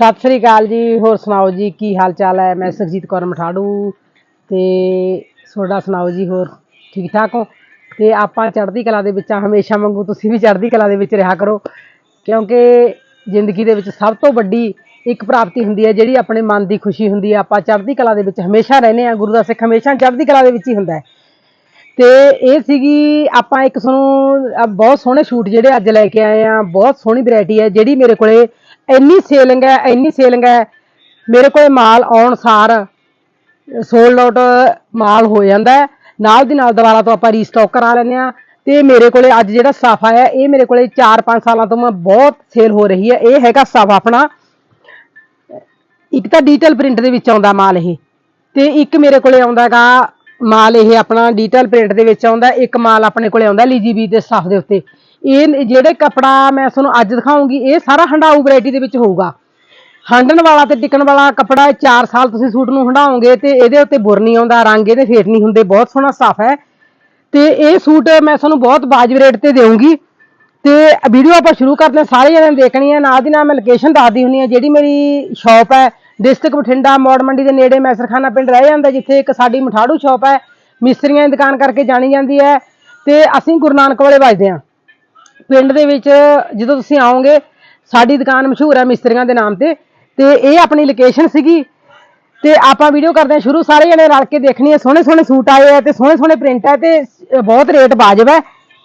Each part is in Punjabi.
ਸਤਿ ਸ੍ਰੀ ਅਕਾਲ ਜੀ, ਹੋਰ ਸੁਣਾਓ ਜੀ, ਕੀ ਹਾਲ ਚਾਲ ਹੈ? ਮੈਂ ਸੁਖਜੀਤ ਕੌਰ ਮਠਾੜੂ ਤੇ ਤੁਹਾਡਾ ਸੁਣਾਓ ਜੀ, ਹੋਰ ਠੀਕ ਠਾਕ ਹੋ? ਤੇ ਆਪਾਂ ਚੜ੍ਹਦੀ ਕਲਾ ਦੇ ਵਿੱਚ ਆ ਹਮੇਸ਼ਾ ਵਾਂਗੂ ਤੁਸੀਂ ਵੀ ਚੜ੍ਹਦੀ ਕਲਾ ਦੇ ਵਿੱਚ ਰਿਹਾ ਕਰੋ, ਕਿਉਂਕਿ ਜ਼ਿੰਦਗੀ ਦੇ ਵਿੱਚ ਸਭ ਤੋਂ ਵੱਡੀ ਇੱਕ ਪ੍ਰਾਪਤੀ ਹੁੰਦੀ ਹੈ, ਜਿਹੜੀ ਆਪਣੇ ਮਨ ਦੀ ਖੁਸ਼ੀ ਹੁੰਦੀ ਹੈ। ਆਪਾਂ ਚੜ੍ਹਦੀ ਕਲਾ ਦੇ ਵਿੱਚ ਹਮੇਸ਼ਾ ਰਹਿੰਦੇ ਆ ਗੁਰੂ ਦਾ ਸਿੱਖ ਹਮੇਸ਼ਾ ਚੜ੍ਹਦੀ ਕਲਾ ਦੇ ਵਿੱਚ ਹੀ ਹੁੰਦਾ ਹੈ। ਤੇ ਇਹ ਸੀਗੀ, ਆਪਾਂ ਇੱਕ ਤੁਹਾਨੂੰ ਬਹੁਤ ਸੋਹਣੇ ਸ਼ੂਟ ਜਿਹੜੇ ਅੱਜ ਲੈ ਕੇ ਆਏ ਆ ਬਹੁਤ ਸੋਹਣੀ ਵੈਰਾਈਟੀ ਹੈ, ਜਿਹੜੀ ਮੇਰੇ ਕੋਲੇ ਇੰਨੀ ਸੇਲਿੰਗ ਹੈ, ਇੰਨੀ ਸੇਲਿੰਗ ਹੈ, ਮੇਰੇ ਕੋਲ ਮਾਲ ਆਉਣ ਸਾਰ ਸੋਲਡ ਆਊਟ ਮਾਲ ਹੋ ਜਾਂਦਾ ਹੈ। ਨਾਲ ਦੀ ਨਾਲ ਦੁਬਾਰਾ ਤੋਂ ਆਪਾਂ ਰੀਸਟਾਕ ਕਰਾ ਲੈਂਦੇ ਆ ਤੇ ਮੇਰੇ ਕੋਲੇ ਅੱਜ ਜਿਹੜਾ ਸਟਾਫ ਆਇਆ ਇਹ ਮੇਰੇ ਕੋਲੇ 4-5 ਸਾਲਾਂ ਤੋਂ ਮੈਂ ਬਹੁਤ ਸੇਲ ਹੋ ਰਹੀ ਹੈ। ਇਹ ਹੈਗਾ ਸਟਾਫ ਆਪਣਾ। ਇੱਕ ਤਾਂ ਡਿਜੀਟਲ ਪ੍ਰਿੰਟ ਦੇ ਵਿੱਚ ਆਉਂਦਾ ਮਾਲ ਇਹ। ਤੇ ਇੱਕ ਮੇਰੇ ਕੋਲੇ ਆਉਂਦਾ ਹੈਗਾ, ਮਾਲ ਇਹ ਆਪਣਾ ਡਿਜੀਟਲ ਪ੍ਰਿੰਟ ਦੇ ਵਿੱਚ ਆਉਂਦਾ ਇੱਕ ਮਾਲ ਆਪਣੇ ਕੋਲੇ ਆਉਂਦਾ ਲੀਜੀਬੀ ਦੇ ਸਾਫ਼ ਦੇ ਉੱਤੇ। ਇਹ ਜਿਹੜੇ ਕਪੜਾ ਮੈਂ ਤੁਹਾਨੂੰ ਅੱਜ ਦਿਖਾਉਂਗੀ, ਇਹ ਸਾਰਾ ਹੰਡਾਊ ਵੈਰਾਈਟੀ ਦੇ ਵਿੱਚ ਹੋਊਗਾ। ਹੰਡਣ ਵਾਲਾ ਤੇ ਟਿਕਣ ਵਾਲਾ ਕਪੜਾ 4 ਸਾਲ ਤੁਸੀਂ ਸੂਟ ਨੂੰ ਹੰਡਾਓਗੇ ਤੇ ਇਹਦੇ ਉੱਤੇ ਬੁਰ ਨਹੀਂ ਆਉਂਦਾ, ਰੰਗ ਇਹਦੇ ਫੇਟ ਨਹੀਂ ਹੁੰਦੇ, ਬਹੁਤ ਸੋਹਣਾ ਸਾਫ਼ ਹੈ। ਤੇ ਇਹ ਸੂਟ ਮੈਂ ਤੁਹਾਨੂੰ ਬਹੁਤ ਵਾਜਬ ਰੇਟ ਤੇ ਦੇਵਾਂਗੀ ਤੇ ਵੀਡੀਓ ਆਪਾਂ ਸ਼ੁਰੂ ਕਰਦੇ ਹਾਂ, ਸਾਰੇ ਜਣੇ ਦੇਖਣੀ ਹੈ, ਨਾਲ ਦੀ ਨਾਲ ਮੈਂ ਲੋਕੇਸ਼ਨ ਦੱਸਦੀ ਹੁੰਨੀ ਹੈ, ਜਿਹੜੀ ਮੇਰੀ ਸ਼ਾਪ ਹੈ ਡਿਸਟ੍ਰਿਕਟ ਬਠਿੰਡਾ, ਮੌੜ ਮੰਡੀ ਦੇ ਨੇੜੇ ਮੈਸਰਖਾਨਾ ਪਿੰਡ ਰਹਿ ਜਾਂਦਾ, ਜਿੱਥੇ ਇੱਕ ਸਾਡੀ ਮਠਾੜੂ ਸ਼ਾਪ ਹੈ, ਮਿਸਤਰੀਆਂ ਦੀ ਦੁਕਾਨ ਕਰਕੇ ਜਾਣੀ ਜਾਂਦੀ ਹੈ। ਤੇ ਅਸੀਂ ਗੁਰੂ ਨਾਨਕ ਵਾਲੇ ਵੱਜਦੇ ਹਾਂ। ਪਿੰਡ ਦੇ ਵਿੱਚ ਜਦੋਂ ਤੁਸੀਂ ਆਓਗੇ, ਸਾਡੀ ਦੁਕਾਨ ਮਸ਼ਹੂਰ ਹੈ ਮਿਸਤਰੀਆਂ ਦੇ ਨਾਮ ਤੇ ਤੇ ਇਹ ਆਪਣੀ ਲੋਕੇਸ਼ਨ ਸੀਗੀ। ਤੇ ਆਪਾਂ ਵੀਡੀਓ ਕਰਦੇ ਹਾਂ ਸ਼ੁਰੂ, ਸਾਰੇ ਜਣੇ ਰਲ ਕੇ ਦੇਖਣੀ ਹੈ ਸੋਹਣੇ ਸੋਹਣੇ ਸੂਟ ਆਏ ਆ ਤੇ ਸੋਹਣੇ ਸੋਹਣੇ ਪ੍ਰਿੰਟ ਹੈ ਤੇ ਬਹੁਤ ਰੇਟ ਵਾਜਬ ਹੈ।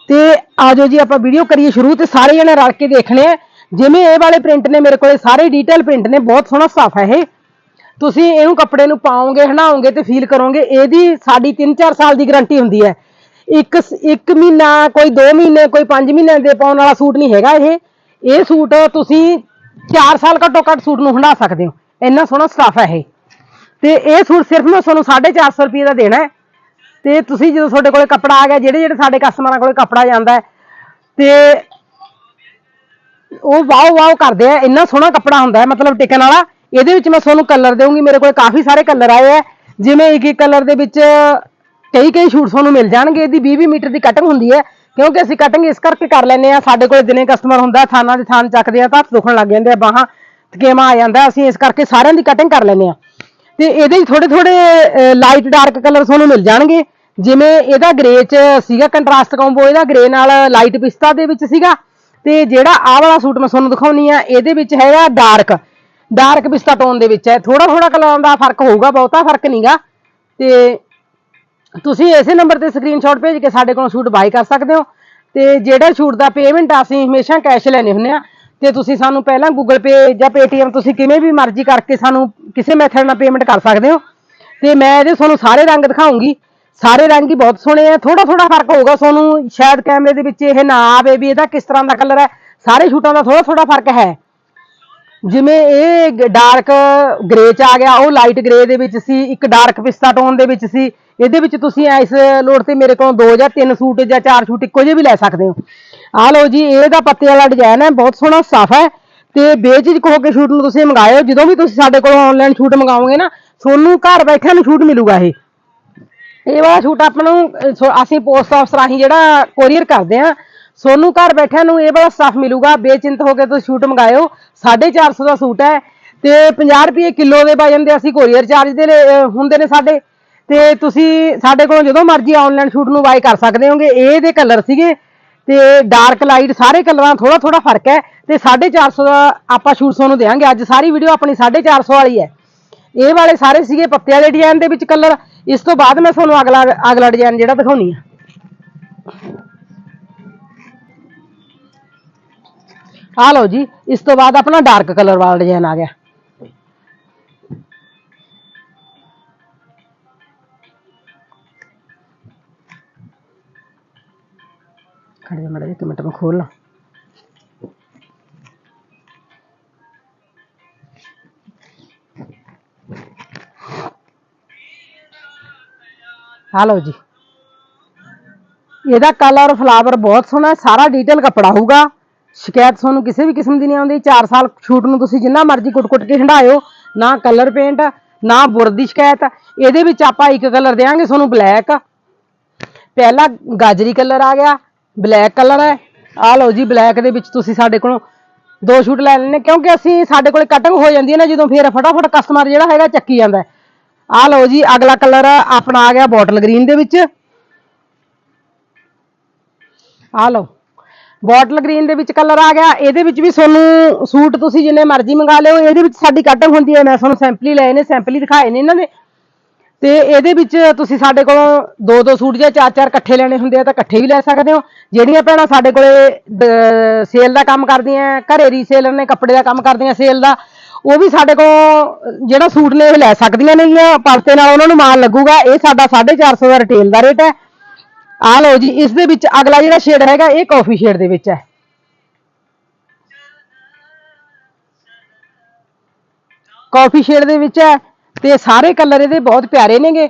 ਤੇ ਆਜੋ ਜੀ, ਆਪਾਂ ਵੀਡੀਓ ਕਰੀਏ ਸ਼ੁਰੂ ਤੇ ਸਾਰੇ ਜਣੇ ਰਲ ਕੇ ਦੇਖਣੇ ਆ। ਜਿਵੇਂ ਇਹ ਵਾਲੇ ਪ੍ਰਿੰਟ ਨੇ ਮੇਰੇ ਕੋਲੇ, ਸਾਰੇ ਡੀਟੇਲ ਪ੍ਰਿੰਟ ਨੇ, ਬਹੁਤ ਸੋਹਣਾ ਸਟਾਫ ਹੈ ਇਹ। ਤੁਸੀਂ ਇਹਨੂੰ ਕੱਪੜੇ ਨੂੰ ਪਾਓਗੇ, ਹਨਾਓਗੇ ਤੇ ਫੀਲ ਕਰੋਗੇ, ਇਹਦੀ ਸਾਡੀ 3-4 ਸਾਲ ਦੀ ਗਾਰੰਟੀ ਹੁੰਦੀ ਹੈ। ਇੱਕ ਇੱਕ ਮਹੀਨਾ, ਕੋਈ 2 ਮਹੀਨੇ, ਕੋਈ 5 ਮਹੀਨੇ ਦੇ ਪਾਉਣ ਵਾਲਾ ਸੂਟ ਨਹੀਂ ਹੈਗਾ ਇਹ। ਇਹ ਸੂਟ ਤੁਸੀਂ 4 ਸਾਲ ਘੱਟੋ ਘੱਟ ਸੂਟ ਨੂੰ ਹੰਡਾ ਸਕਦੇ ਹੋ। ਇੰਨਾ ਸੋਹਣਾ ਸਟਾਫ ਹੈ ਇਹ। ਤੇ ਇਹ ਸੂਟ ਸਿਰਫ ਮੈਂ ਤੁਹਾਨੂੰ 450 ਰੁਪਏ ਦਾ ਦੇਣਾ ਹੈ। ਤੇ ਤੁਸੀਂ ਜਦੋਂ ਤੁਹਾਡੇ ਕੋਲੇ ਕੱਪੜਾ ਆ ਗਿਆ, ਜਿਹੜੇ ਜਿਹੜੇ ਸਾਡੇ ਕਸਟਮਰਾਂ ਕੋਲੇ ਕੱਪੜਾ ਜਾਂਦਾ ਹੈ, ਤੇ ਉਹ ਵਾਓ ਵਾਓ ਕਰਦੇ ਆ। ਇੰਨਾ ਸੋਹਣਾ ਕੱਪੜਾ ਹੁੰਦਾ ਹੈ, ਮਤਲਬ ਟਿਕਣ ਵਾਲਾ। ਇਹਦੇ ਵਿੱਚ ਮੈਂ ਤੁਹਾਨੂੰ ਕਲਰ ਦੇਵਾਂਗੀ ਮੇਰੇ ਕੋਲ ਕਾਫੀ ਸਾਰੇ ਕਲਰ ਆਏ ਆ ਜਿਵੇਂ ਇੱਕ ਇੱਕ ਕਲਰ ਦੇ ਵਿੱਚ ਕਈ ਕਈ ਸ਼ੂਟ ਤੁਹਾਨੂੰ ਮਿਲ ਜਾਣਗੇ, ਇਹਦੀ 20 20 ਮੀਟਰ ਦੀ ਕਟਿੰਗ ਹੁੰਦੀ ਹੈ, ਕਿਉਂਕਿ ਅਸੀਂ ਕਟਿੰਗ ਇਸ ਕਰਕੇ ਕਰ ਲੈਂਦੇ ਆ ਸਾਡੇ ਕੋਲ ਦਿਨੇ ਕਸਟਮਰ ਹੁੰਦਾ ਥਾਨਾਂ ਦੇ ਥਾਨ ਚੱਕਦੇ ਆ, ਤਾਂ ਹੱਥ ਦੁਖਣ ਲੱਗ ਜਾਂਦੇ ਆ, ਬਾਹਾਂ ਥਕੇਮਾ ਆ ਜਾਂਦਾ, ਅਸੀਂ ਇਸ ਕਰਕੇ ਸਾਰਿਆਂ ਦੀ ਕਟਿੰਗ ਕਰ ਲੈਂਦੇ ਆ ਤੇ ਇਹਦੇ ਥੋੜੇ ਥੋੜੇ ਲਾਈਟ ਡਾਰਕ ਕਲਰ ਤੁਹਾਨੂੰ ਮਿਲ ਜਾਣਗੇ, ਜਿਵੇਂ ਇਹਦਾ ਗ੍ਰੇ ਚ ਸੀਗਾ ਕੰਟਰਾਸਟ ਕੰਬੋ ਇਹਦਾ ਗ੍ਰੇ ਨਾਲ ਲਾਈਟ ਪਿਸਤਾ ਦੇ ਵਿੱਚ ਸੀਗਾ, ਤੇ ਜਿਹੜਾ ਆਹ ਵਾਲਾ ਸੂਟ ਮੈਂ ਤੁਹਾਨੂੰ ਦਿਖਾਉਣੀ ਆ, ਇਹਦੇ ਵਿੱਚ ਹੈਗਾ ਡਾਰਕ ਡਾਰਕ ਪਿਸਤਾ ਟੋਨ ਦੇ ਵਿੱਚ ਹੈ। ਥੋੜਾ ਥੋੜਾ ਕਲਰਾਂ ਦਾ ਫ਼ਰਕ ਹੋਊਗਾ ਬਹੁਤਾ, ਫ਼ਰਕ ਨਹੀਂਗਾ ਤੇ ਤੁਸੀਂ ਇਸੇ ਨੰਬਰ ਤੇ ਸਕਰੀਨਸ਼ਾਟ ਭੇਜ ਕੇ ਸਾਡੇ ਕੋਲੋਂ ਸ਼ੂਟ ਬਾਈ ਕਰ ਸਕਦੇ ਹੋ। ਤੇ ਜਿਹੜਾ ਸ਼ੂਟ ਦਾ ਪੇਮੈਂਟ ਅਸੀਂ ਹਮੇਸ਼ਾ ਕੈਸ਼ ਲੈਣੇ ਹੁੰਦੇ ਆ। ਤੇ ਤੁਸੀਂ ਸਾਨੂੰ ਪਹਿਲਾਂ Google Pay ਜਾਂ Paytm ਤੁਸੀਂ ਕਿਵੇਂ ਵੀ ਮਰਜ਼ੀ ਕਰਕੇ ਸਾਨੂੰ ਕਿਸੇ ਮੈਥਡ ਨਾਲ ਪੇਮੈਂਟ ਕਰ ਸਕਦੇ ਹੋ। ਤੇ ਮੈਂ ਇਹਦੇ ਤੁਹਾਨੂੰ ਸਾਰੇ ਰੰਗ ਦਿਖਾਉਂਗੀ। ਸਾਰੇ ਰੰਗ ਹੀ ਬਹੁਤ ਸੋਹਣੇ ਆ। ਥੋੜਾ ਥੋੜਾ ਫ਼ਰਕ ਹੋਊਗਾ ਤੁਹਾਨੂੰ। ਸ਼ਾਇਦ ਕੈਮਰੇ ਦੇ ਵਿੱਚ ਇਹ ਨਾ ਆਵੇ ਵੀ ਇਹਦਾ ਕਿਸ ਤਰ੍ਹਾਂ ਦਾ ਕਲਰ ਹੈ। ਸਾਰੇ ਸ਼ੂਟਾਂ ਦਾ ਥੋੜਾ ਥੋੜਾ ਫ਼ਰਕ ਹੈ। ਜਿਵੇਂ ਇਹ ਡਾਰਕ ਗ੍ਰੇ ਚ ਆ ਗਿਆ, ਉਹ ਲਾਈਟ ਗ੍ਰੇ ਦੇ ਵਿੱਚ ਸੀ, ਇੱਕ ਡਾਰਕ ਪਿਸਤਾ ਟੋਨ ਦੇ ਵਿੱਚ ਸੀ। ਇਹਦੇ ਵਿੱਚ ਤੁਸੀਂ ਇਸ ਲੋਡ ਤੇ ਮੇਰੇ ਕੋਲੋਂ ਦੋ ਜਾਂ ਤਿੰਨ ਸੂਟ ਜਾਂ ਚਾਰ ਸੂਟ ਇੱਕੋ ਜਿਹੇ ਵੀ ਲੈ ਸਕਦੇ ਹੋ। ਆਹ ਲਓ ਜੀ ਇਹਦਾ ਪੱਤੇ ਵਾਲਾ ਡਿਜ਼ਾਈਨ ਹੈ, ਬਹੁਤ ਸੋਹਣਾ, ਸਾਫ਼ ਹੈ। ਤੇ ਬੇਝਿਜਕ ਹੋ ਕੇ ਸ਼ੂਟ ਨੂੰ ਤੁਸੀਂ ਮੰਗਾਇਓ, ਜਦੋਂ ਵੀ ਤੁਸੀਂ ਸਾਡੇ ਕੋਲੋਂ ਆਨਲਾਈਨ ਸ਼ੂਟ ਮੰਗਾਓਗੇ ਨਾ, ਤੁਹਾਨੂੰ ਘਰ ਬੈਠਿਆਂ ਨੂੰ ਸ਼ੂਟ ਮਿਲੂਗਾ ਇਹ। ਇਹ ਵਾਲਾ ਸ਼ੂਟ ਆਪਾਂ ਨੂੰ ਸੋ- ਅਸੀਂ ਪੋਸਟ ਆਫਿਸ ਰਾਹੀਂ ਜਿਹੜਾ ਕੋਰੀਅਰ ਕਰਦੇ ਆ ਸੋਨੂੰ ਘਰ ਬੈਠਿਆਂ ਨੂੰ ਇਹ ਵਾਲਾ ਸਟਾਫ ਮਿਲੂਗਾ। ਬੇਚਿੰਤ ਹੋ ਕੇ ਤੁਸੀਂ ਸ਼ੂਟ ਮੰਗਾਇਓ 450 ਦਾ ਸੂਟ ਹੈ। ਤੇ 50 ਰੁਪਏ ਕਿਲੋ ਦੇ ਵਜਨ ਦੇ ਅਸੀਂ ਕੋਰੀਅਰ ਚਾਰਜ ਦੇ ਹੁੰਦੇ ਨੇ ਸਾਡੇ। ਤੇ ਤੁਸੀਂ ਸਾਡੇ ਕੋਲੋਂ ਜਦੋਂ ਮਰਜ਼ੀ ਆਨਲਾਈਨ ਸ਼ੂਟ ਨੂੰ ਬਾਈ ਕਰ ਸਕਦੇ ਹੋਗੇ। ਇਹ ਦੇ ਕਲਰ ਸੀਗੇ ਤੇ ਡਾਰਕ ਲਾਈਟ ਸਾਰੇ ਕਲਰਾਂ ਥੋੜਾ ਥੋੜਾ ਫ਼ਰਕ ਹੈ ਤੇ 450 ਦਾ ਆਪਾਂ ਸ਼ੂਟ ਤੁਹਾਨੂੰ ਦੇਵਾਂਗੇ ਅੱਜ ਸਾਰੀ ਵੀਡੀਓ ਆਪਣੀ 450 ਵਾਲੀ ਹੈ। ਇਹ ਵਾਲੇ ਸਾਰੇ ਸੀਗੇ ਪੱਤਿਆਂ ਦੇ ਡਿਜ਼ਾਈਨ ਦੇ ਵਿੱਚ ਕਲਰ ਇਸ ਤੋਂ ਬਾਅਦ ਮੈਂ ਤੁਹਾਨੂੰ ਅਗਲਾ ਅਗਲਾ ਡਿਜ਼ਾਈਨ ਜਿਹੜਾ ਦਿਖਾਉਣੀ ਆ। ਆ ਲਓ ਜੀ, ਇਸ ਤੋਂ ਬਾਅਦ ਆਪਣਾ ਡਾਰਕ ਕਲਰ ਵਾਲਾ ਡਿਜ਼ਾਈਨ ਆ ਗਿਆ। ਖੜ ਜਾ ਮੜਾ ਇੱਕ ਮਿੰਟ ਮੈਂ ਖੋਲ ਲਾਂ। ਆ ਲਓ ਜੀ। ਇਹਦਾ ਕਲਰ ਫਲਾਵਰ ਬਹੁਤ ਸੋਹਣਾ ਹੈ, ਸਾਰਾ ਡੀਟੇਲ ਕੱਪੜਾ ਹੋਊਗਾ। ਸ਼ਿਕਾਇਤ ਤੁਹਾਨੂੰ ਕਿਸੇ ਵੀ ਕਿਸਮ ਦੀ ਨਹੀਂ ਆਉਂਦੀ। 4 ਸਾਲ ਸ਼ੂਟ ਨੂੰ ਤੁਸੀਂ ਜਿੰਨਾ ਮਰਜ਼ੀ ਕੁੱਟ-ਕੁੱਟ ਕੇ ਹੰਡਾਇਓ ਨਾ ਕਲਰ ਪੇਂਟ ਨਾ ਬੁਰਦ ਦੀ ਸ਼ਿਕਾਇਤ। ਇਹਦੇ ਵਿੱਚ ਆਪਾਂ ਇੱਕ ਕਲਰ ਦੇਵਾਂਗੇ ਤੁਹਾਨੂੰ ਬਲੈਕ ਪਹਿਲਾ ਗਾਜਰੀ ਕਲਰ ਆ ਗਿਆ ਬਲੈਕ ਕਲਰ ਹੈ। ਆ ਲਓ ਜੀ, ਬਲੈਕ ਦੇ ਵਿੱਚ ਤੁਸੀਂ ਸਾਡੇ ਕੋਲੋਂ ਦੋ ਸ਼ੂਟ ਲੈ ਲੈਣੇ ਕਿਉਂਕਿ ਅਸੀਂ ਸਾਡੇ ਕੋਲੇ ਕਟਿੰਗ ਹੋ ਜਾਂਦੀ ਹੈ ਨਾ, ਜਦੋਂ ਫਿਰ ਫਟਾਫਟ ਕਸਟਮਰ ਜਿਹੜਾ ਹੈਗਾ ਚੱਕੀ ਜਾਂਦਾ ਆ ਲਓ ਜੀ, ਅਗਲਾ ਕਲਰ ਆਪਣਾ ਆ ਗਿਆ ਬੋਟਲ ਗ੍ਰੀਨ ਦੇ ਵਿੱਚ। ਆ ਲਓ ਬੋਟਲ ਗ੍ਰੀਨ ਦੇ ਵਿੱਚ ਕਲਰ ਆ ਗਿਆ। ਇਹਦੇ ਵਿੱਚ ਵੀ ਤੁਹਾਨੂੰ ਸੂਟ ਤੁਸੀਂ ਜਿੰਨੇ ਮਰਜ਼ੀ ਮੰਗਾ ਲਿਓ। ਇਹਦੇ ਵਿੱਚ ਸਾਡੀ ਕਟਿੰਗ ਹੁੰਦੀ ਹੈ, ਮੈਂ ਤੁਹਾਨੂੰ ਸੈਂਪਲ ਹੀ ਲਏ ਨੇ ਸੈਂਪਲ ਹੀ ਦਿਖਾਏ ਨੇ ਇਹਨਾਂ ਦੇ। ਤੇ ਇਹਦੇ ਵਿੱਚ ਤੁਸੀਂ ਸਾਡੇ ਕੋਲੋਂ ਦੋ ਦੋ ਸੂਟ ਜਾਂ ਚਾਰ ਚਾਰ ਇਕੱਠੇ ਲੈਣੇ ਹੁੰਦੇ ਆ ਤਾਂ ਇਕੱਠੇ ਵੀ ਲੈ ਸਕਦੇ ਹੋ। ਜਿਹੜੀਆਂ ਭੈਣਾਂ ਸਾਡੇ ਕੋਲੇ ਸੇਲ ਦਾ ਕੰਮ ਕਰਦੀਆਂ, ਘਰੇ ਰੀਸੇਲਰ ਨੇ, ਕੱਪੜੇ ਦਾ ਕੰਮ ਕਰਦੀਆਂ ਸੇਲ ਦਾ, ਉਹ ਵੀ ਸਾਡੇ ਕੋਲ ਜਿਹੜਾ ਸੂਟ ਨੇ ਇਹ ਲੈ ਸਕਦੀਆਂ ਨੇਗੀਆਂ ਪਰਤੇ ਨਾਲ ਉਹਨਾਂ ਨੂੰ ਮਾਲ ਲੱਗੂਗਾ। ਇਹ ਸਾਡਾ 450 ਦਾ ਰਿਟੇਲ ਦਾ ਰੇਟ ਹੈ। ਆ ਲਓ ਜੀ, ਇਸ ਦੇ ਵਿੱਚ ਅਗਲਾ ਜਿਹੜਾ ਸ਼ੇਡ ਹੈਗਾ, ਇਹ ਕਾਫੀ ਸ਼ੇਡ ਦੇ ਵਿੱਚ ਹੈ। ਕਾਫੀ ਸ਼ੇਡ ਦੇ ਵਿੱਚ ਹੈ। ਤੇ ਸਾਰੇ ਕਲਰ ਇਹਦੇ ਬਹੁਤ ਪਿਆਰੇ ਨੇਗੇ।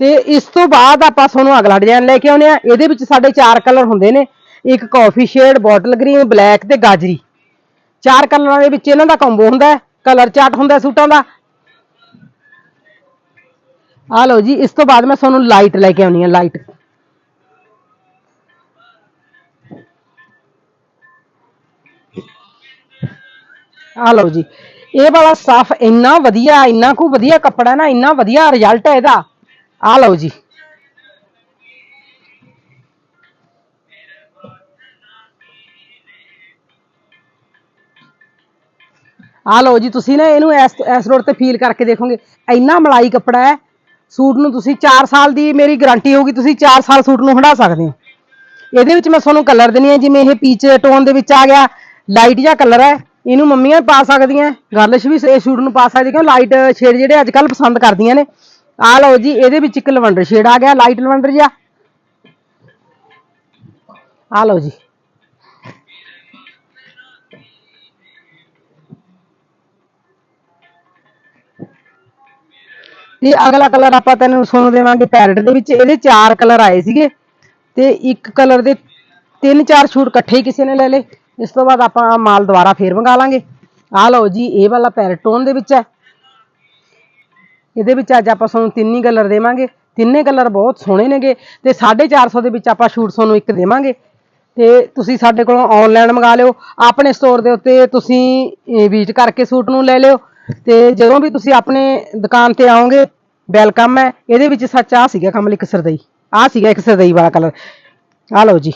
ਤੇ ਇਸ ਤੋਂ ਬਾਅਦ ਆਪਾਂ ਤੁਹਾਨੂੰ ਅਗਲਾ ਡਿਜ਼ਾਈਨ ਲੈ ਕੇ ਆਉਨੇ ਆ। ਇਹਦੇ ਵਿੱਚ ਸਾਡੇ ਚਾਰ ਕਲਰ ਹੁੰਦੇ ਨੇ। ਇੱਕ ਕਾਫੀ ਸ਼ੇਡ ਬੋਟਲ ਗ੍ਰੀਨ ਬਲੈਕ ਤੇ ਗਾਜਰੀ। ਚਾਰ ਕਲਰਾਂ ਦੇ ਵਿੱਚ ਇਹਨਾਂ ਦਾ ਕੰਬੋ ਹੁੰਦਾ ਕਲਰ ਚਾਰਟ ਹੁੰਦਾ ਸੂਟਾਂ ਦਾ। ਆ ਲਓ ਜੀ, ਇਸ ਤੋਂ ਬਾਅਦ ਮੈਂ ਤੁਹਾਨੂੰ ਲਾਈਟ ਲੈ ਕੇ ਆਉਣੀ ਹੈ ਲਾਈਟ ਆ ਲਓ ਜੀ ਇਹ ਵਾਲਾ ਸਾਫ਼ ਇੰਨਾ ਵਧੀਆ, ਇੰਨਾ ਕੁ ਵਧੀਆ ਕੱਪੜਾ ਨਾ, ਇੰਨਾ ਵਧੀਆ ਰਿਜ਼ਲਟ ਹੈ ਇਹਦਾ। ਆ ਲਓ ਜੀ। ਆ ਲਓ ਜੀ, ਤੁਸੀਂ ਨਾ ਇਹਨੂੰ ਇਸ ਇਸ ਰੋਡ ਤੇ ਫੀਲ ਕਰਕੇ ਦੇਖੋਗੇ। ਇੰਨਾ ਮਲਾਈ ਕੱਪੜਾ ਹੈ। ਸੂਟ ਨੂੰ ਤੁਸੀਂ 4 ਸਾਲ ਦੀ ਮੇਰੀ ਗਾਰੰਟੀ ਹੋਊਗੀ, ਤੁਸੀਂ 4 ਸਾਲ ਸੂਟ ਨੂੰ ਹੰਡਾ ਸਕਦੇ ਹੋ। ਇਹਦੇ ਵਿੱਚ ਮੈਂ ਤੁਹਾਨੂੰ ਕਲਰ ਦਿੰਨੀ ਆ ਜਿਵੇਂ ਇਹ ਪੀਚ ਟੋਨ ਦੇ ਵਿੱਚ ਆ ਗਿਆ ਲਾਈਟ ਜਿਹਾ ਕਲਰ ਹੈ। ਇਹਨੂੰ ਮੰਮੀਆਂ ਪਾ ਸਕਦੀਆਂ ਗਰਲਿਸ਼ ਵੀ ਇਹ ਸੂਟ ਨੂੰ ਪਾ ਸਕਦੀ ਕਿਉਂ ਲਾਈਟ ਸ਼ੇਡ ਜਿਹੜੇ ਅੱਜ ਕੱਲ ਪਸੰਦ ਕਰਦੀਆਂ ਨੇ। ਆ ਲਓ ਜੀ, ਇਹਦੇ ਵਿੱਚ ਇੱਕ ਲਵੰਡਰ ਸ਼ੇਡ ਆ ਗਿਆ ਲਾਈਟ ਲਵੰਡਰ ਜਿਹਾ। ਆ ਲਓ ਜੀ। ਤੇ ਅਗਲਾ ਕਲਰ ਆਪਾਂ ਤੈਨੂੰ ਸੁਣ ਦੇਵਾਂਗੇ ਪੈਰਟ ਦੇ ਵਿੱਚ, ਇਹਦੇ ਚਾਰ ਕਲਰ ਆਏ ਸੀਗੇ। ਤੇ ਇੱਕ ਕਲਰ ਦੇ ਤਿੰਨ ਚਾਰ ਸ਼ੂਟ ਇਕੱਠੇ ਹੀ ਕਿਸੇ ਨੇ ਲੈ ਲਏ। ਇਸ ਤੋਂ ਬਾਅਦ ਆਪਾਂ ਮਾਲ ਦੁਬਾਰਾ ਫੇਰ ਮੰਗਾ ਲਾਂਗੇ। ਆ ਲਓ ਜੀ, ਇਹ ਵਾਲਾ ਪੈਰਟੋਨ ਦੇ ਵਿੱਚ ਹੈ। ਇਹਦੇ ਵਿੱਚ ਅੱਜ ਆਪਾਂ ਤੁਹਾਨੂੰ ਤਿੰਨ ਹੀ ਕਲਰ ਦੇਵਾਂਗੇ। ਤਿੰਨੇ ਕਲਰ ਬਹੁਤ ਸੋਹਣੇ ਨੇਗੇ ਤੇ 450 ਦੇ ਵਿੱਚ ਆਪਾਂ ਸ਼ੂਟ ਤੁਹਾਨੂੰ ਇੱਕ ਦੇਵਾਂਗੇ। ਤੇ ਤੁਸੀਂ ਸਾਡੇ ਕੋਲੋਂ ਆਨਲਾਈਨ ਮੰਗਾ ਲਿਓ। ਆਪਣੇ ਸਟੋਰ ਦੇ ਉੱਤੇ ਤੁਸੀਂ ਵਿਜ਼ਿਟ ਕਰਕੇ ਸੂਟ ਨੂੰ ਲੈ ਲਿਓ। ਤੇ ਜਦੋਂ ਵੀ ਤੁਸੀਂ ਆਪਣੇ ਦੁਕਾਨ ਤੇ ਆਓਗੇ ਵੈਲਕਮ ਹੈ। ਇਹਦੇ ਵਿੱਚ ਸੱਚ ਆ ਸੀਗਾ ਕਮਲ ਇੱਕ ਸਰਦਈ। ਆ ਸੀਗਾ ਇੱਕ ਸਰਦਈ ਵਾਲਾ ਕਲਰ। ਆ ਲਓ ਜੀ।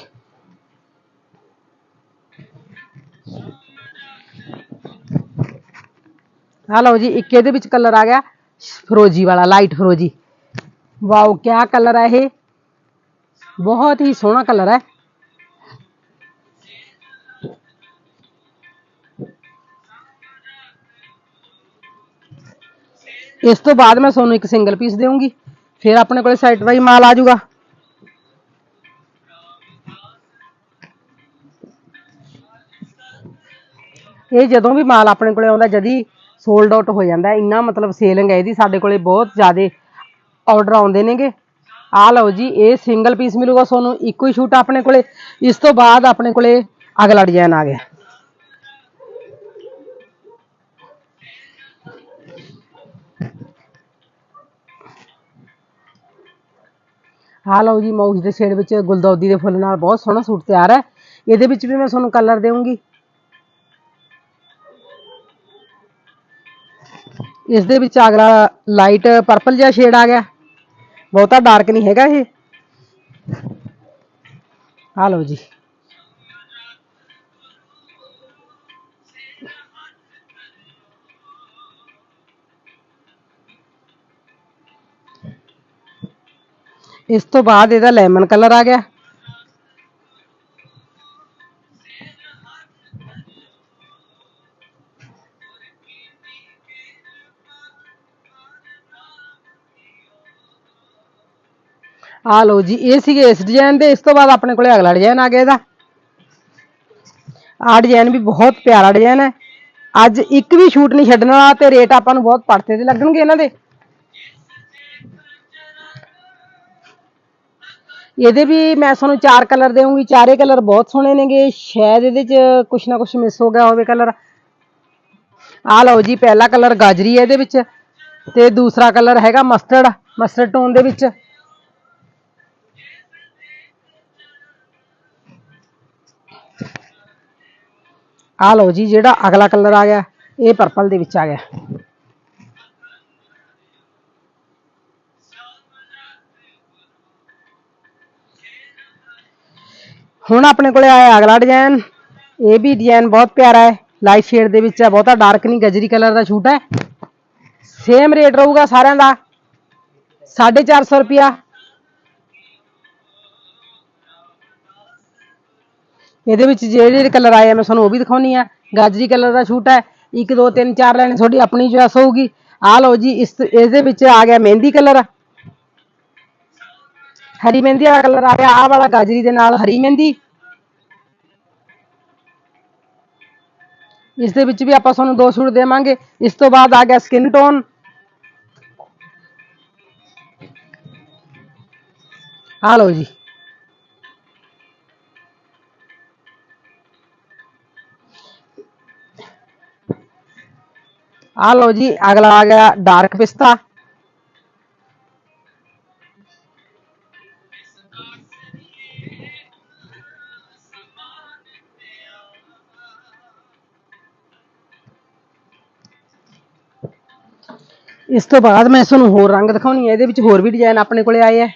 ਆ ਲਓ ਜੀ, ਇੱਕ ਇਹਦੇ ਵਿੱਚ ਕਲਰ ਆ ਗਿਆ ਫਰੋਜੀ ਵਾਲਾ ਲਾਈਟ ਫਰੋਜੀ। ਵਾਓ, ਕਿਆ ਕਲਰ ਹੈ ਇਹ? ਬਹੁਤ ਹੀ ਸੋਹਣਾ ਕਲਰ ਹੈ ਇਸ ਤੋਂ ਬਾਅਦ ਮੈਂ ਤੁਹਾਨੂੰ ਇੱਕ ਸਿੰਗਲ ਪੀਸ ਦੇਵਾਂਗੀ ਫਿਰ ਆਪਣੇ ਕੋਲੇ ਸਾਈਡ ਵਾਈ ਮਾਲ ਆ ਜਾਊਗਾ। ਇਹ ਜਦੋਂ ਵੀ ਮਾਲ ਆਪਣੇ ਕੋਲੇ ਆਉਂਦਾ, ਜਦੀ ਸੋਲਡ ਆਊਟ ਹੋ ਜਾਂਦਾ ਇੰਨਾ ਮਤਲਬ ਸੇਲਿੰਗ ਹੈ ਇਹਦੀ ਸਾਡੇ ਕੋਲੇ ਬਹੁਤ ਜ਼ਿਆਦੇ ਆਰਡਰ ਆਉਂਦੇ ਨੇਗੇ। ਆ ਲਓ ਜੀ, ਇਹ ਸਿੰਗਲ ਪੀਸ ਮਿਲੂਗਾ ਤੁਹਾਨੂੰ, ਇੱਕੋ ਹੀ ਸ਼ੂਟ ਆਪਣੇ ਕੋਲੇ। ਇਸ ਤੋਂ ਬਾਅਦ ਆਪਣੇ ਕੋਲੇ ਅਗਲਾ ਡਿਜ਼ਾਈਨ ਆ ਗਿਆ। ਆ ਲਓ ਜੀ, ਮੌਜ ਦੇ ਸ਼ੇਡ ਵਿੱਚ ਗੁਲਦੌਦੀ ਦੇ ਫੁੱਲ ਨਾਲ ਬਹੁਤ ਸੋਹਣਾ ਸੂਟ ਤਿਆਰ ਹੈ। ਇਹਦੇ ਵਿੱਚ ਵੀ ਮੈਂ ਤੁਹਾਨੂੰ ਕਲਰ ਦੇਵਾਂਗੀ ਇਸ ਦੇ ਵਿੱਚ ਅਗਲਾ ਲਾਈਟ ਪਰਪਲ ਜਿਹਾ ਸ਼ੇਡ ਆ ਗਿਆ ਬਹੁਤਾ ਡਾਰਕ ਨਹੀਂ ਹੈਗਾ ਇਹ ਆ ਲਓ ਜੀ ਇਸ ਤੋਂ ਬਾਅਦ ਇਹਦਾ ਲੈਮਨ ਕਲਰ ਆ ਗਿਆ ਆ ਲਓ ਜੀ, ਇਹ ਸੀਗੇ ਇਸ ਡਿਜ਼ਾਈਨ ਦੇ, ਇਸ ਤੋਂ ਬਾਅਦ ਆਪਣੇ ਕੋਲੇ ਅਗਲਾ ਡਿਜ਼ਾਈਨ ਆ ਗਿਆ ਇਹਦਾ। ਆ ਡਿਜ਼ਾਈਨ ਵੀ ਬਹੁਤ ਪਿਆਰਾ ਡਿਜ਼ਾਈਨ ਹੈ। ਅੱਜ ਇੱਕ ਵੀ ਸ਼ੂਟ ਨਹੀਂ ਛੱਡਣ ਵਾਲਾ ਤੇ ਰੇਟ ਆਪਾਂ ਨੂੰ ਬਹੁਤ ਪੜਤੇ ਦੇ ਲੱਗਣਗੇ ਇਹਨਾਂ ਦੇ। ਇਹਦੇ ਵੀ ਮੈਂ ਤੁਹਾਨੂੰ ਚਾਰ ਕਲਰ ਦੇਵਾਂਗੀ ਚਾਰੇ ਕਲਰ ਬਹੁਤ ਸੋਹਣੇ ਨੇਗੇ। ਸ਼ਾਇਦ ਇਹਦੇ ਚ ਕੁਛ ਨਾ ਕੁਛ ਮਿਸ ਹੋ ਗਿਆ ਹੋਵੇ ਕਲਰ ਆ ਲਓ ਜੀ, ਪਹਿਲਾ ਕਲਰ ਗਾਜਰੀ ਹੈ ਇਹਦੇ ਵਿੱਚ ਤੇ ਦੂਸਰਾ ਕਲਰ ਹੈਗਾ ਮਸਟਰਡ ਮਸਟਰਡ ਟੋਨ ਦੇ ਵਿੱਚ। ਆ ਲਓ ਜੀ, ਜਿਹੜਾ ਅਗਲਾ ਕਲਰ ਆ ਗਿਆ, ਇਹ ਪਰਪਲ ਦੇ ਵਿੱਚ ਆ ਗਿਆ। ਹੁਣ ਆਪਣੇ ਕੋਲੇ ਆਇਆ ਅਗਲਾ ਡਿਜ਼ਾਈਨ ਇਹ ਵੀ ਡਿਜ਼ਾਈਨ ਬਹੁਤ ਪਿਆਰਾ ਹੈ। ਲਾਈਟ ਸ਼ੇਡ ਦੇ ਵਿੱਚ ਹੈ, ਬਹੁਤਾ ਡਾਰਕ ਨਹੀਂ, ਗਜਰੀ ਕਲਰ ਦਾ ਛੂਟ ਹੈ। ਸੇਮ ਰੇਟ ਰਹੂਗਾ ਸਾਰਿਆਂ ਦਾ। 450 ਰੁਪਿਆ ਇਹਦੇ ਵਿੱਚ ਜਿਹੜੇ ਕਲਰ ਆਏ ਆ, ਮੈਂ ਤੁਹਾਨੂੰ ਉਹ ਵੀ ਦਿਖਾਉਣੀ ਆ। ਗਾਜਰੀ ਕਲਰ ਦਾ ਸ਼ੂਟ ਹੈ। 1 2 3 4 ਲੈਣੇ, ਤੁਹਾਡੀ ਆਪਣੀ ਚੋਇਸ ਹੋਊਗੀ। ਆ ਲਓ ਜੀ, ਇਸ ਇਹਦੇ ਵਿੱਚ ਆ ਗਿਆ ਮਹਿੰਦੀ ਕਲਰ ਹਰੀ ਮਹਿੰਦੀ ਵਾਲਾ ਕਲਰ ਆ ਗਿਆ, ਆਹ ਵਾਲਾ ਗਾਜਰੀ ਦੇ ਨਾਲ ਹਰੀ ਮਹਿੰਦੀ। ਇਸ ਦੇ ਵਿੱਚ ਵੀ ਆਪਾਂ ਤੁਹਾਨੂੰ ਦੋ ਸੂਟ ਦੇਵਾਂਗੇ। ਇਸ ਤੋਂ ਬਾਅਦ ਆ ਗਿਆ ਸਕਿਨ ਟੋਨ ਆ ਲਓ ਜੀ। ਆ ਲਓ ਜੀ, ਅਗਲਾ ਆ ਗਿਆ ਡਾਰਕ ਪਿਸਤਾ ਇਸ ਤੋਂ ਬਾਅਦ ਮੈਂ ਤੁਹਾਨੂੰ ਹੋਰ ਰੰਗ ਦਿਖਾਉਣੀ ਹੈ, ਇਹਦੇ ਵਿੱਚ ਹੋਰ ਵੀ ਡਿਜ਼ਾਈਨ ਆਪਣੇ ਕੋਲੇ ਆਏ ਆ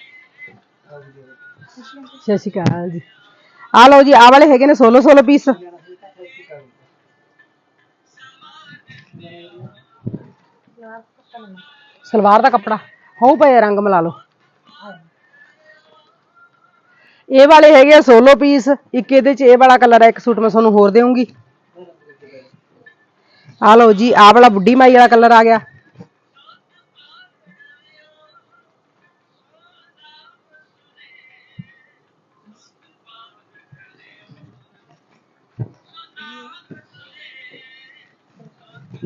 ਸਤਿ ਸ਼੍ਰੀ ਅਕਾਲ ਜੀ। ਆ ਲਓ ਜੀ ਆ ਵਾਲੇ ਹੈਗੇ ਨੇ 16 16 ਪੀਸ ਸਲਵਾਰ ਦਾ ਕੱਪੜਾ? ਹੋਊ ਪਏ ਰੰਗ ਮਿਲਾ ਲਓ। ਇਹ ਵਾਲੇ ਹੈਗੇ ਆ 16 ਪੀਸ, ਇੱਕ ਇਹਦੇ ਚ ਇਹ ਵਾਲਾ ਕਲਰ ਹੈ ਇੱਕ ਸੂਟ ਮੈਂ ਤੁਹਾਨੂੰ ਹੋਰ ਦੇਵਾਂਗੀ ਆ ਲਓ ਜੀ, ਆਹ ਵਾਲਾ ਬੁੱਢੀ ਮਾਈ ਵਾਲਾ ਕਲਰ ਆ ਗਿਆ।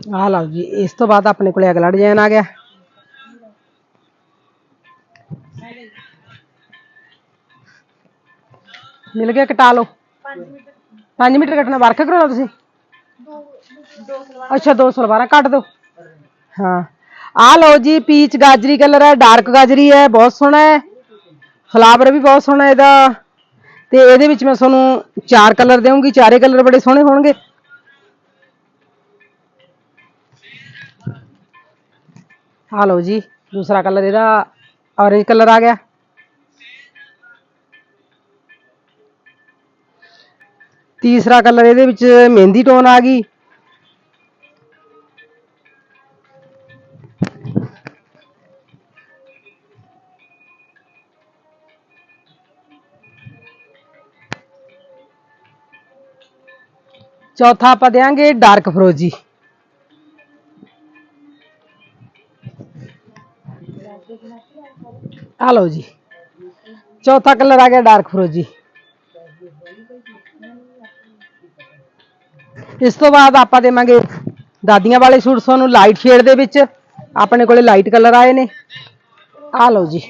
ਆਹ ਲਓ ਜੀ, ਇਸ ਤੋਂ ਬਾਅਦ ਆਪਣੇ ਕੋਲੇ ਅਗਲਾ ਡਿਜ਼ਾਈਨ ਆ ਗਿਆ। ਮਿਲ ਗਿਆ ਕਟਾ ਲਓ। 5 ਮੀਟਰ ਕੱਟਣਾ, ਵਰਕ ਕਰਾਉਣਾ ਤੁਸੀਂ। ਅੱਛਾ, ਦੋ ਸਲਵਾਰਾਂ ਕੱਟ ਦਿਓ। ਹਾਂ। ਆ ਲਓ ਜੀ ਪੀਚ ਗਾਜਰੀ ਕਲਰ ਹੈ ਡਾਰਕ ਗਾਜਰੀ ਹੈ, ਬਹੁਤ ਸੋਹਣਾ ਹੈ। ਫਲਾਵਰ ਵੀ ਬਹੁਤ ਸੋਹਣਾ ਇਹਦਾ। ਤੇ ਇਹਦੇ ਵਿੱਚ ਮੈਂ ਤੁਹਾਨੂੰ ਚਾਰ ਕਲਰ ਦੇਵਾਂਗੀ, ਚਾਰੇ ਕਲਰ ਬੜੇ ਸੋਹਣੇ ਹੋਣਗੇ। ਆ ਲਓ ਜੀ, ਦੂਸਰਾ ਕਲਰ ਇਹਦਾ ਔਰੇਂਜ ਕਲਰ ਆ ਗਿਆ। ਤੀਸਰਾ ਕਲਰ ਇਹਦੇ ਵਿੱਚ ਮਹਿੰਦੀ ਟੋਨ ਆ ਗਈ। ਚੌਥਾ ਆਪਾਂ ਦੇਾਂਗੇ ਡਾਰਕ ਫਰੋਜੀ ਆ ਲਓ ਜੀ। ਚੌਥਾ ਕਲਰ ਆ ਗਿਆ ਡਾਰਕ ਫਰੋਜੀ ਇਸ ਤੋਂ ਬਾਅਦ ਆਪਾਂ ਦੇਵਾਂਗੇ ਦਾਦੀਆਂ ਵਾਲੇ ਸੂਟ ਤੁਹਾਨੂੰ ਲਾਈਟ ਸ਼ੇਡ ਦੇ ਵਿੱਚ। ਆਪਣੇ ਕੋਲੇ ਲਾਈਟ ਕਲਰ ਆਏ ਨੇ। ਆ ਲਓ ਜੀ।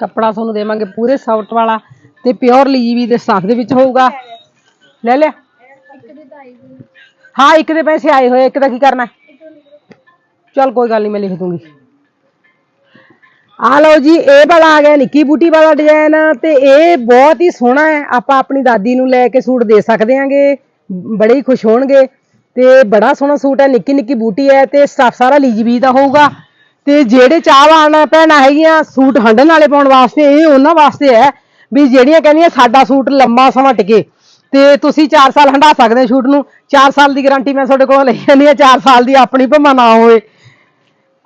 ਕੱਪੜਾ ਤੁਹਾਨੂੰ ਦੇਵਾਂਗੇ ਪੂਰੇ ਸੌਫਟ ਵਾਲਾ ਤੇ ਪਿਓਰ ਲੀਵੀ ਦੇ ਸਾਥ ਦੇ ਵਿੱਚ ਹੋਊਗਾ। ਲੈ ਲਿਆ। ਹਾਂ, ਇੱਕ ਦੇ ਪੈਸੇ ਆਏ ਹੋਏ, ਇੱਕ ਦਾ ਕੀ ਕਰਨਾ? ਚਲ ਕੋਈ ਗੱਲ ਨਹੀਂ, ਮੈਂ ਲਿਖ ਦੂੰਗੀ। ਆ ਲਓ ਜੀ, ਇਹ ਵਾਲਾ ਆ ਗਿਆ ਨਿੱਕੀ ਬੂਟੀ ਵਾਲਾ ਡਿਜ਼ਾਈਨ ਤੇ ਇਹ ਬਹੁਤ ਹੀ ਸੋਹਣਾ ਹੈ। ਆਪਾਂ ਆਪਣੀ ਦਾਦੀ ਨੂੰ ਲੈ ਕੇ ਸੂਟ ਦੇ ਸਕਦੇ ਆਂਗੇ, ਬੜੇ ਹੀ ਖੁਸ਼ ਹੋਣਗੇ। ਤੇ ਬੜਾ ਸੋਹਣਾ ਸੂਟ ਹੈ, ਨਿੱਕੀ ਨਿੱਕੀ ਬੂਟੀ ਹੈ, ਤੇ ਸਟਫ ਸਾਰਾ ਲੀਜੀਬੀ ਦਾ ਹੋਊਗਾ। ਤੇ ਜਿਹੜੇ ਚਾਹਵਾਨ ਭੈਣਾਂ ਹੈਗੀਆਂ, ਸੂਟ ਹੰਡਣ ਵਾਲੇ ਪਾਉਣ ਵਾਸਤੇ, ਇਹ ਉਹਨਾਂ ਵਾਸਤੇ ਹੈ ਵੀ ਜਿਹੜੀਆਂ ਕਹਿੰਦੀਆਂ ਸਾਡਾ ਸੂਟ ਲੰਮਾ ਸਮਾਂ ਟਿਕੇ। ਤੇ ਤੁਸੀਂ 4 ਸਾਲ ਹੰਡਾ ਸਕਦੇ ਹੋ ਸ਼ੂਟ ਨੂੰ। 4 ਸਾਲ ਦੀ ਗਾਰੰਟੀ ਮੈਂ ਤੁਹਾਡੇ ਕੋਲ ਲਈ ਜਾਂਦੀ ਹਾਂ 4 ਸਾਲ ਦੀ ਆਪਣੀ ਭਮਾ ਨਾ ਹੋਵੇ।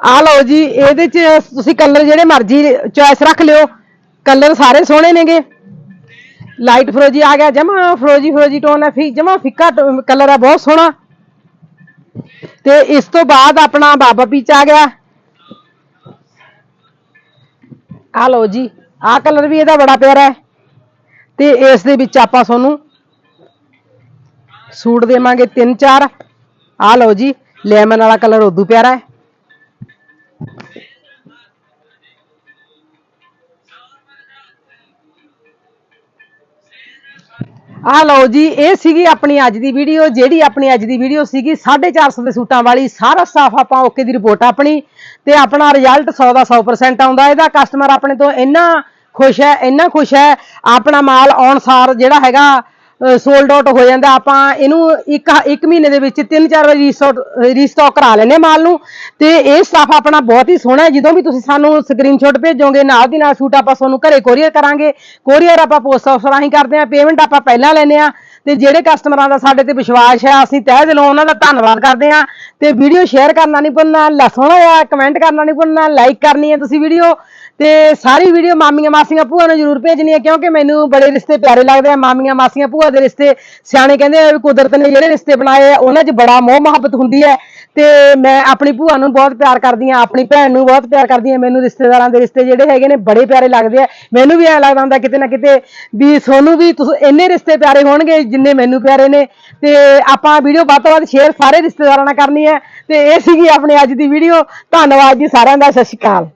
ਆ ਲਓ ਜੀ, ਇਹਦੇ ਚ ਤੁਸੀਂ ਕਲਰ ਜਿਹੜੇ ਮਰਜ਼ੀ ਚੁਆਇਸ ਰੱਖ ਲਿਓ। ਕਲਰ ਸਾਰੇ ਸੋਹਣੇ ਨੇਗੇ। ਲਾਈਟ ਫਰੋਜੀ ਆ ਗਿਆ, ਜਮਾ ਫਰੋਜੀ ਫਰੋਜੀ ਟੋਨ ਹੈ, ਫੀ, ਜਮਾ ਫਿੱਕਾ ਕਲਰ ਹੈ, ਬਹੁਤ ਸੋਹਣਾ। ਤੇ ਇਸ ਤੋਂ ਬਾਅਦ ਆਪਣਾ ਬਾਬਾ ਪੀਚ ਆ ਗਿਆ। ਆ ਲਓ ਜੀ ਆਹ ਕਲਰ ਵੀ ਇਹਦਾ ਬੜਾ ਪਿਆਰਾ ਹੈ। ਤੇ ਇਸ ਦੇ ਵਿੱਚ ਆਪਾਂ ਤੁਹਾਨੂੰ ਸੂਟ ਦੇਵਾਂਗੇ ਤਿੰਨ ਚਾਰ। ਆ ਲਓ ਜੀ, ਲੈਮਨ ਵਾਲਾ ਕਲਰ ਉਦੋਂ ਪਿਆਰਾ ਹੈ। ਆ ਲਓ ਜੀ, ਇਹ ਸੀਗੀ ਆਪਣੀ ਅੱਜ ਦੀ ਵੀਡੀਓ, ਜਿਹੜੀ ਆਪਣੀ ਅੱਜ ਦੀ ਵੀਡੀਓ ਸੀਗੀ 450 ਦੇ ਸੂਟਾਂ ਵਾਲੀ, ਸਾਰਾ ਸਟਾਫ ਆਪਾਂ ਓਕੇ ਦੀ ਰਿਪੋਰਟ ਆਪਣੀ, ਤੇ ਆਪਣਾ ਰਿਜ਼ਲਟ 100 ਦਾ 100% ਆਉਂਦਾ, ਇਹਦਾ ਕਸਟਮਰ ਆਪਣੇ ਤੋਂ ਇੰਨਾ ਖੁਸ਼ ਹੈ, ਇੰਨਾ ਖੁਸ਼ ਹੈ, ਆਪਣਾ ਮਾਲ ਆਉਣ ਸਾਰ ਜਿਹੜਾ ਹੈਗਾ ਸੋਲਡ ਆਊਟ ਹੋ ਜਾਂਦਾ। ਆਪਾਂ ਇਹਨੂੰ ਇੱਕ ਇੱਕ ਮਹੀਨੇ ਦੇ ਵਿੱਚ ਤਿੰਨ ਚਾਰ ਵਾਰੀ ਰੀਸਟਾਕ ਰੀਸਟਾਕ ਕਰਾ ਲੈਂਦੇ ਹਾਂ ਮਾਲ ਨੂੰ। ਤੇ ਇਹ ਸਟਾਫ ਆਪਣਾ ਬਹੁਤ ਹੀ ਸੋਹਣਾ ਜਦੋਂ ਵੀ ਤੁਸੀਂ ਸਾਨੂੰ ਸਕਰੀਨਸ਼ਾਟ ਭੇਜੋਗੇ, ਨਾਲ ਦੀ ਨਾਲ ਸੂਟ ਆਪਾਂ ਤੁਹਾਨੂੰ ਘਰੇ ਕੋਰੀਅਰ ਕਰਾਂਗੇ। ਕੋਰੀਅਰ ਆਪਾਂ ਪੋਸਟ ਆਫਿਸ ਰਾਹੀਂ ਕਰਦੇ ਹਾਂ। ਪੇਮੈਂਟ ਆਪਾਂ ਪਹਿਲਾਂ ਲੈਂਦੇ ਹਾਂ। ਤੇ ਜਿਹੜੇ ਕਸਟਮਰਾਂ ਦਾ ਸਾਡੇ ਤੇ ਵਿਸ਼ਵਾਸ ਹੈ, ਅਸੀਂ ਤਹਿ ਦਿਲੋਂ ਉਹਨਾਂ ਦਾ ਧੰਨਵਾਦ ਕਰਦੇ ਹਾਂ। ਤੇ ਵੀਡੀਓ ਸ਼ੇਅਰ ਕਰਨਾ ਨਹੀਂ ਭੁੱਲਣਾ, ਲਸਣਾ ਆ ਕਮੈਂਟ ਕਰਨਾ ਨਹੀਂ ਭੁੱਲਣਾ ਲਾਈਕ ਕਰਨੀ ਹੈ ਤੁਸੀਂ ਵੀਡੀਓ ਤੇ ਸਾਰੀ ਵੀਡੀਓ ਮਾਮੀਆਂ ਮਾਸੀਆਂ ਭੂਆ ਨੂੰ ਜ਼ਰੂਰ ਭੇਜਣੀ ਹੈ, ਕਿਉਂਕਿ ਮੈਨੂੰ ਬੜੇ ਰਿਸ਼ਤੇ ਪਿਆਰੇ ਲੱਗਦੇ ਆ ਮਾਮੀਆਂ ਮਾਸੀਆਂ ਭੂਆ ਦੇ ਰਿਸ਼ਤੇ ਸਿਆਣੇ ਕਹਿੰਦੇ ਆ ਵੀ ਕੁਦਰਤ ਨੇ ਜਿਹੜੇ ਰਿਸ਼ਤੇ ਬਣਾਏ ਆ, ਉਹਨਾਂ 'ਚ ਬੜਾ ਮੋਹ ਮੁਹੱਬਤ ਹੁੰਦੀ ਹੈ। ਤੇ ਮੈਂ ਆਪਣੀ ਭੂਆ ਨੂੰ ਬਹੁਤ ਪਿਆਰ ਕਰਦੀ ਆ ਆਪਣੀ ਭੈਣ ਨੂੰ ਬਹੁਤ ਪਿਆਰ ਕਰਦੀ ਆ ਮੈਨੂੰ ਰਿਸ਼ਤੇਦਾਰਾਂ ਦੇ ਰਿਸ਼ਤੇ ਜਿਹੜੇ ਹੈਗੇ ਨੇ ਬੜੇ ਪਿਆਰੇ ਲੱਗਦੇ ਆ। ਮੈਨੂੰ ਵੀ ਐ ਲੱਗਦਾ ਹੁੰਦਾ ਕਿਤੇ ਨਾ ਕਿਤੇ ਵੀ ਸੋਨੂੰ ਵੀ ਤੁਸੀਂ, ਇੰਨੇ ਰਿਸ਼ਤੇ ਪਿਆਰੇ ਹੋਣਗੇ ਜਿੰਨੇ ਮੈਨੂੰ ਪਿਆਰੇ ਨੇ। ਤੇ ਆਪਾਂ ਵੀਡੀਓ ਵੱਧ ਤੋਂ ਵੱਧ ਸ਼ੇਅਰ ਸਾਰੇ ਰਿਸ਼ਤੇਦਾਰਾਂ ਨਾਲ ਕਰਨੀ ਹੈ। ਤੇ ਇਹ ਸੀਗੀ ਆਪਣੀ ਅੱਜ ਦੀ ਵੀਡੀਓ। ਧੰਨਵਾਦ ਜੀ ਸਾਰਿਆਂ ਦਾ, ਸਤਿ ਸ਼੍ਰੀ ਅਕਾਲ।